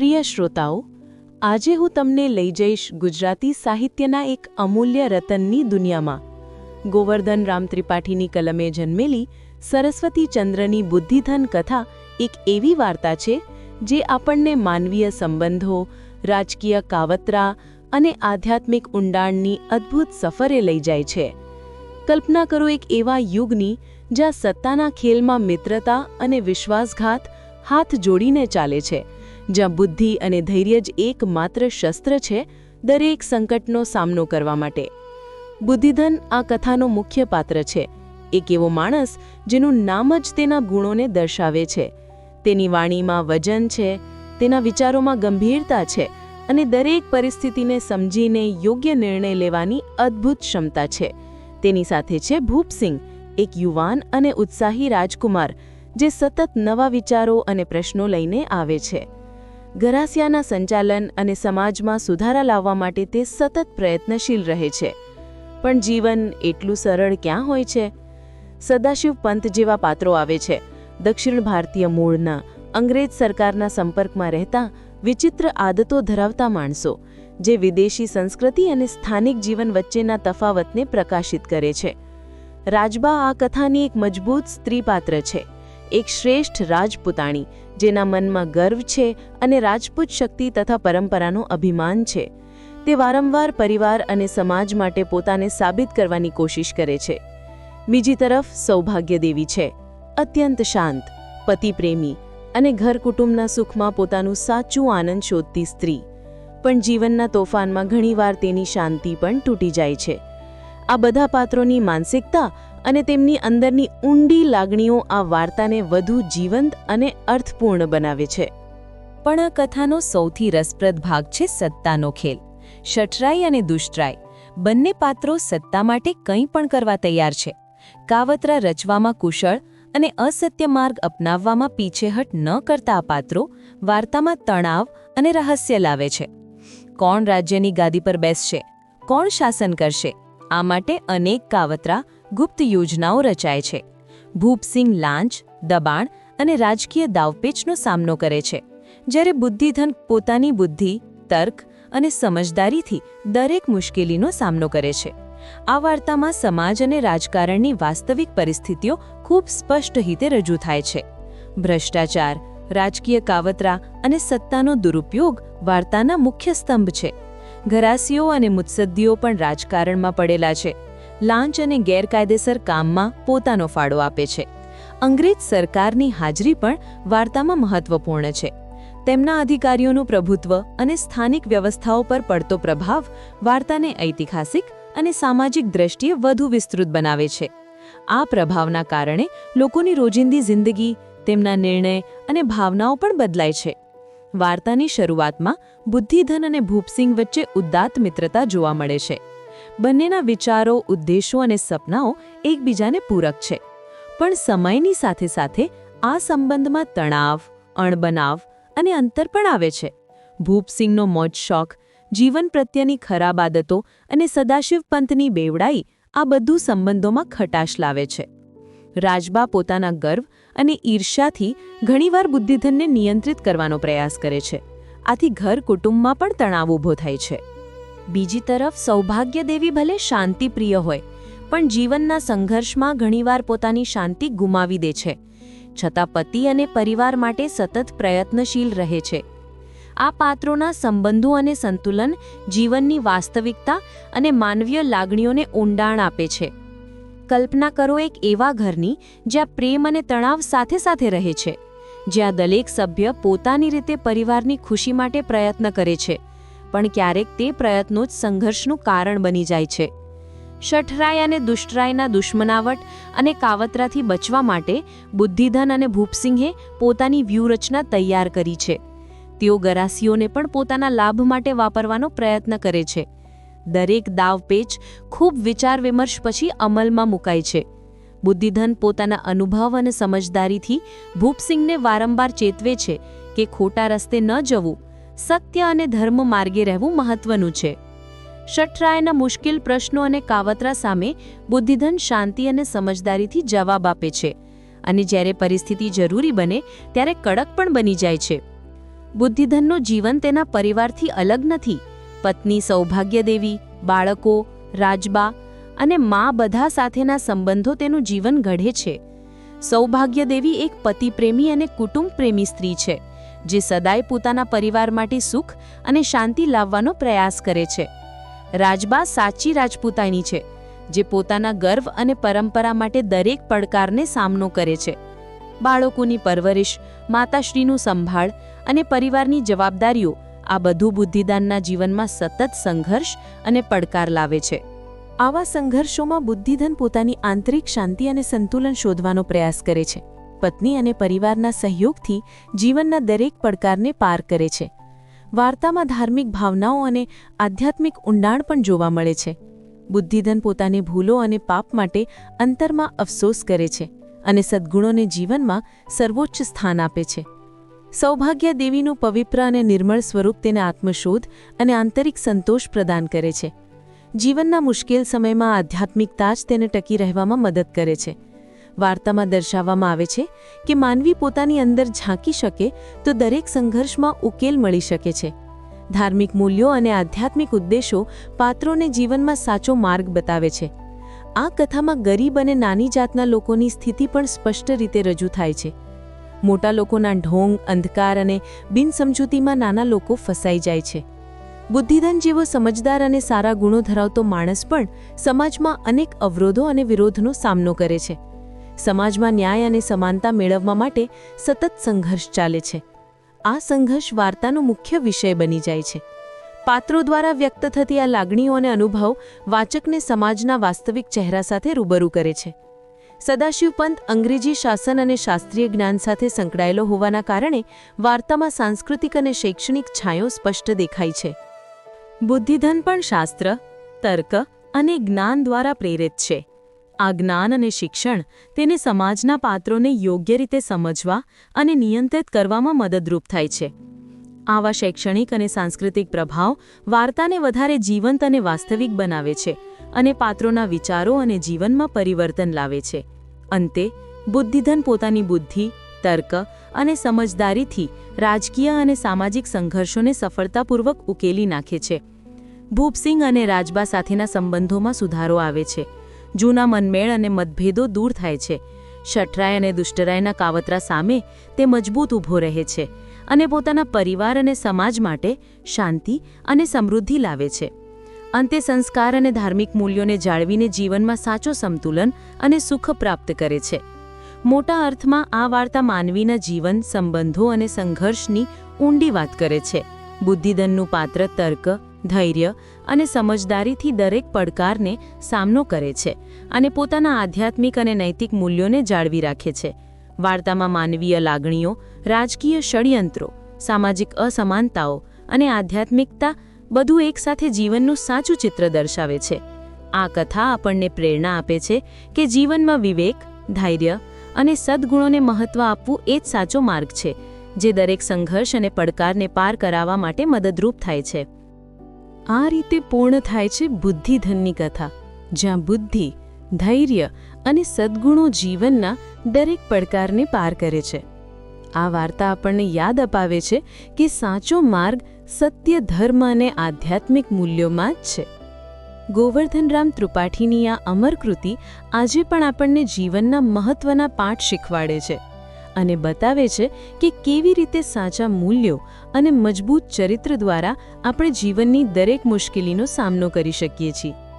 પ્રિય શ્રોતાઓ, આજે હું તમને લઈ જઈશ ગુજરાતી સાહિત્યના એક અમૂલ્ય રતનની દુનિયામાં. ગોવર્ધન રામ ત્રિપાઠીની કલમે જન્મેલી સરસ્વતી ચંદ્રની બુદ્ધિધન કથા એક એવી વાર્તા છે, જે આપણને માનવીય સંબંધો, રાજકીય કાવતરા અને આધ્યાત્મિક ઊંડાણની અદ્ભુત સફરે લઈ જાય છે. કલ્પના કરો એક એવા યુગની જ્યાં સત્તાના ખેલમાં મિત્રતા અને વિશ્વાસઘાત હાથ જોડીને ચાલે છે જ્યાં બુદ્ધિ અને ધૈર્ય જ એકમાત્ર શસ્ત્ર છે દરેક સંકટનો સામનો કરવા માટે. બુદ્ધિધન આ કથાનો મુખ્ય પાત્ર છે. એક એવો માણસ જેનું નામ જ તેના ગુણોને દર્શાવે છે. તેની વાણીમાં વજન છે, તેના વિચારોમાં ગંભીરતા છે અને દરેક પરિસ્થિતિને સમજીને યોગ્ય નિર્ણય લેવાની અદ્ભુત ક્ષમતા છે. તેની સાથે છે ભૂપસિંહ, એક યુવાન અને ઉત્સાહી રાજકુમાર જે સતત નવા વિચારો અને પ્રશ્નો લઈને આવે છે. ગરાસિયાના સંચાલન અને સમાજમાં સુધારા લાવવા માટે તે સતત પ્રયત્નશીલ રહે છે. પણ જીવન એટલું સરળ ક્યાં હોય છે? સદાશિવ પંત જેવા પાત્રો આવે છે. દક્ષિણ ભારતીય મૂળના, અંગ્રેજ સરકારના સંપર્કમાં રહેતા વિચિત્ર આદતો ધરાવતા માણસો, જે વિદેશી સંસ્કૃતિ અને સ્થાનિક જીવન વચ્ચેના તફાવતને પ્રકાશિત કરે છે. રાજબા આ કથાની એક મજબૂત સ્ત્રી પાત્ર છે. એક શ્રેષ્ઠ રાજપૂતાણી, જેના મનમાં ગર્વ છે અને રાજપૂત શક્તિ તથા પરંપરાનો અભિમાન છે. તે વારંવાર પરિવાર અને સમાજ માટે પોતાને સાબિત કરવાની કોશિશ કરે છે. બીજી તરફ સૌભાગ્યદેવી છે. અત્યંત શાંત, પતિપ્રેમી અને ઘર કુટુંબના સુખમાં પોતાનું સાચું આનંદ શોધતી સ્ત્રી. પણ જીવનના તોફાનમાં ઘણીવાર તેની શાંતિ પણ તૂટી જાય છે. આ બધા પાત્રોની માનસિકતા અને તેમની અંદરની ઊંડી લાગણીઓ આ વાર્તાને વધુ જીવંત અને અર્થપૂર્ણ બનાવે છે. પણ આ કથાનો સૌથી રસપ્રદ ભાગ છે સત્તાનો ખેલ. શઠરાઈ અને દુષ્ટરાઈ બંને પાત્રો સત્તા માટે કંઈ પણ કરવા તૈયાર છે. કાવતરા રચવામાં કુશળ અને અસત્ય માર્ગ અપનાવવામાં પીછેહટ ન કરતા આ પાત્રો વાર્તામાં તણાવ અને રહસ્ય લાવે છે. કોણ રાજ્યની ગાદી પર બેસશે? કોણ શાસન કરશે? આ માટે અનેક કાવતરા ગુપ્ત યોજનાઓ રચાય છે. ભૂપસિંહ લાંચ, દબાણ અને રાજકીય દાવપેચનો સામનો કરે છે. જ્યારે બુદ્ધિધન પોતાની બુદ્ધિ, તર્ક અને સમજદારીથી દરેક મુશ્કેલીનો સામનો કરે છે. આ વાર્તામાં સમાજ અને રાજકારણની વાસ્તવિક પરિસ્થિતિઓ ખૂબ સ્પષ્ટ રીતે રજૂ થાય છે. ભ્રષ્ટાચાર, રાજકીય કાવતરા અને સત્તાનો દુરુપયોગ વાર્તાના મુખ્ય સ્તંભ છે. ઘરાસીઓ અને મુત્સદ્દીઓ પણ રાજકારણમાં પડેલા છે. લાંચ અને ગેરકાયદેસર કામમાં પોતાનો ફાળો આપે છે. અંગ્રેજ સરકારની હાજરી પણ વાર્તામાં મહત્વપૂર્ણ છે. તેમના અધિકારીઓનું પ્રભુત્વ અને સ્થાનિક વ્યવસ્થાઓ પર પડતો પ્રભાવ વાર્તાને ઐતિહાસિક અને સામાજિક દ્રષ્ટિએ વધુ વિસ્તૃત બનાવે છે. આ પ્રભાવના કારણે લોકોની રોજિંદી જિંદગી, તેમના નિર્ણય અને ભાવનાઓ પણ બદલાય છે. વાર્તાની શરૂઆતમાં બુદ્ધિધન અને ભૂપસિંહ વચ્ચે ઉદ્દાત મિત્રતા જોવા મળે છે. બંનેના વિચારો, ઉદ્દેશો અને સપનાઓ એકબીજાને પૂરક છે. પણ સમયની સાથે સાથે આ સંબંધમાં તણાવ, અણબનાવ અને અંતર પણ આવે છે. ભૂપસિંહનો મોજ શોખ, જીવન પ્રત્યેની ખરાબ આદતો અને સદાશિવ પંતની બેવડાઈ આ બધું સંબંધોમાં ખટાશ લાવે છે. રાજબા પોતાના ગર્વ અને ઈર્ષ્યાથી ઘણીવાર બુદ્ધિધનને નિયંત્રિત કરવાનો પ્રયાસ કરે છે. આથી ઘર કુટુંબમાં પણ તણાવ ઊભો થાય છે. બીજી તરફ, સૌભાગ્યદેવી ભલે શાંતિપ્રિય હોય, પણ જીવનના સંઘર્ષમાં ઘણીવાર પોતાની શાંતિ ગુમાવી દે છે. છતાં પતિ અને પરિવાર માટે સતત પ્રયત્નશીલ રહે છે. આ પાત્રોના સંબંધો અને સંતુલન જીવનની વાસ્તવિકતા અને માનવીય લાગણીઓને ઊંડાણ આપે છે. કલ્પના કરો એક એવા ઘરની જ્યાં પ્રેમ અને તણાવ સાથે સાથે રહે છે, જ્યાં દરેક સભ્ય પોતાની રીતે પરિવારની ખુશી માટે પ્રયત્ન કરે છે. પણ ક્યારેક તે પ્રયત્નો જ સંઘર્ષનું કારણ બની જાય છે. શઠરાય અને દુષ્ટરાયના દુશ્મનાવટ અને કાવતરાથી બચવા માટે બુદ્ધિધન અને ભૂપસિંહે પોતાની વ્યૂહરચના તૈયાર કરી છે. તેઓ ગરાસીઓને પણ પોતાના લાભ માટે વાપરવાનો પ્રયત્ન કરે છે. દરેક દાવપેચ ખૂબ વિચાર વિમર્શ પછી અમલમાં મુકાય છે. બુદ્ધિધન પોતાના અનુભવ અને સમજદારીથી ભૂપસિંહને વારંવાર ચેતવે છે કે ખોટા રસ્તે ન જવું સત્ય અને ધર્મ માર્ગે રહેવું મહત્વનું છે. શઠરાયના મુશ્કેલ પ્રશ્નો અને કાવતરા સામે બુદ્ધિધન શાંતિ અને સમજદારીથી જવાબ આપે છે અને જ્યારે પરિસ્થિતિ જરૂરી બને ત્યારે કડક પણ બની જાય છે. બુદ્ધિધનનું જીવન તેના પરિવારથી અલગ નથી. પત્ની સૌભાગ્યદેવી બાળકો, રાજબા અને મા બધા સાથેના સંબંધો તેનું જીવન ઘડે છે. સૌભાગ્યદેવી એક પતિપ્રેમી અને કુટુંબ પ્રેમી સ્ત્રી છે. જે સદાય પોતાના પરિવાર માટે સુખ અને શાંતિ લાવવાનો પ્રયાસ કરે છે. રાજબા સાચી રાજપૂતાની છે, જે પોતાના ગર્વ અને પરંપરા માટે દરેક પડકારને સામનો કરે છે. બાળકોની પરવરિશ, માતાશ્રીનું સંભાળ અને પરિવારની જવાબદારીઓ આ બધું બુદ્ધિદાનના જીવનમાં સતત સંઘર્ષ અને પડકાર લાવે છે. આવા સંઘર્ષોમાં બુદ્ધિધન પોતાની આંતરિક શાંતિ અને સંતુલન શોધવાનો પ્રયાસ કરે છે. પત્ની અને પરિવારના સહયોગથી જીવનના દરેક પડકારને પાર કરે છે. વાર્તામાં ધાર્મિક ભાવનાઓ અને આધ્યાત્મિક ઊંડાણ પણ જોવા મળે છે. બુદ્ધિધન પોતાની ભૂલો અને પાપ માટે અંતરમાં અફસોસ કરે છે અને સદ્ગુણોને જીવનમાં સર્વોચ્ચ સ્થાન આપે છે. સૌભાગ્ય દેવીનું પવિત્ર અને નિર્મળ સ્વરૂપ તેને આત્મશોધ અને આંતરિક સંતોષ પ્રદાન કરે છે. જીવનના મુશ્કેલ સમયમાં આધ્યાત્મિકતા જ તેને ટકી રહેવામાં મદદ કરે છે. વાર્તામાં દર્શાવવામાં આવે છે કે માનવી પોતાની અંદર ઝાંકી શકે તો દરેક સંઘર્ષમાં ઉકેલ મળી શકે છે. ધાર્મિક મૂલ્યો અને આધ્યાત્મિક ઉદ્દેશો પાત્રોને જીવનમાં સાચો માર્ગ બતાવે છે. આ કથામાં ગરીબ અને નાની જાતના લોકોની સ્થિતિ પણ સ્પષ્ટ રીતે રજૂ થાય છે. મોટા લોકોના ઢોંગ, અંધકાર અને બિનસમજૂતીમાં નાના લોકો ફસાઈ જાય છે. બુદ્ધિધન જેવો સમજદાર અને સારા ગુણો ધરાવતો માણસ પણ સમાજમાં અનેક અવરોધો અને વિરોધનો સામનો કરે છે. સમાજમાં ન્યાય અને સમાનતા મેળવવા માટે સતત સંઘર્ષ ચાલે છે. આ સંઘર્ષ વાર્તાનો મુખ્ય વિષય બની જાય છે. પાત્રો દ્વારા વ્યક્ત થતી આ લાગણીઓ અને અનુભવ વાચકને સમાજના વાસ્તવિક ચહેરા સાથે રૂબરૂ કરે છે. સદાશિવપંત અંગ્રેજી શાસન અને શાસ્ત્રીય જ્ઞાન સાથે સંકળાયેલો હોવાના કારણે વાર્તામાં સાંસ્કૃતિક અને શૈક્ષણિક છાંયો સ્પષ્ટ દેખાય છે. બુદ્ધિધન પણ શાસ્ત્ર, તર્ક અને જ્ઞાન દ્વારા પ્રેરિત છે. આ જ્ઞાન અને શિક્ષણ તેને સમાજના પાત્રોને યોગ્ય રીતે સમજવા અને નિયંત્રિત કરવામાં મદદરૂપ થાય છે. આવા શૈક્ષણિક અને સાંસ્કૃતિક પ્રભાવ વાર્તાને વધારે જીવંત અને વાસ્તવિક બનાવે છે અને પાત્રોના વિચારો અને જીવનમાં પરિવર્તન લાવે છે. અંતે, બુદ્ધિધન પોતાની બુદ્ધિ, તર્ક અને સમજદારીથી રાજકીય અને સામાજિક સંઘર્ષોને સફળતાપૂર્વક ઉકેલી નાખે છે. ભૂપસિંહ અને રાજબા સાથેના સંબંધોમાં સુધારો આવે છે. જૂના મનમેળ અને મતભેદો દૂર થાય છે. શઠરાય અને દુષ્ટરાયના કાવતરા સામે તે મજબૂત ઊભો રહે છે અને પોતાના પરિવાર અને સમાજ માટે શાંતિ અને સમૃદ્ધિ લાવે છે. અંતે સંસ્કાર અને ધાર્મિક મૂલ્યોને જાળવીને જીવનમાં સાચો સંતુલન અને સુખ પ્રાપ્ત કરે છે. મોટા અર્થમાં આ વાર્તા માનવીના જીવન, સંબંધો અને સંઘર્ષની ઊંડી વાત કરે છે. બુદ્ધિધનનું પાત્ર તર્ક ધૈર્ય અને સમજદારીથી દરેક પડકારને સામનો કરે છે અને પોતાના આધ્યાત્મિક અને નૈતિક મૂલ્યોને જાળવી રાખે છે. વાર્તામાં માનવીય લાગણીઓ, રાજકીય ષડયંત્રો, સામાજિક અસમાનતાઓ અને આધ્યાત્મિકતા બધું એકસાથે જીવનનું સાચું ચિત્ર દર્શાવે છે. આ કથા આપણને પ્રેરણા આપે છે કે જીવનમાં વિવેક, ધૈર્ય અને સદ્ગુણોને મહત્ત્વ આપવું એ જ સાચો માર્ગ છે, જે દરેક સંઘર્ષ અને પડકારને પાર કરાવવા માટે મદદરૂપ થાય છે. આ રીતે પૂર્ણ થાય છે બુદ્ધિધનની કથા, જ્યાં બુદ્ધિ, ધૈર્ય અને સદ્ગુણો જીવનના દરેક પડકારને પાર કરે છે. આ વાર્તા આપણને યાદ અપાવે છે કે સાચો માર્ગ સત્ય, ધર્મ અને આધ્યાત્મિક મૂલ્યોમાં જ છે. ગોવર્ધનરામ ત્રિપાઠીની આ અમર કૃતિ આજે પણ આપણને જીવનના મહત્વના પાઠ શીખવાડે છે. અને બતાવે છે કે કેવી રીતે સાચા મૂલ્યો અને મજબૂત ચરિત્ર દ્વારા આપણે જીવનની દરેક મુશ્કેલીનો સામનો કરી શકીએ છીએ.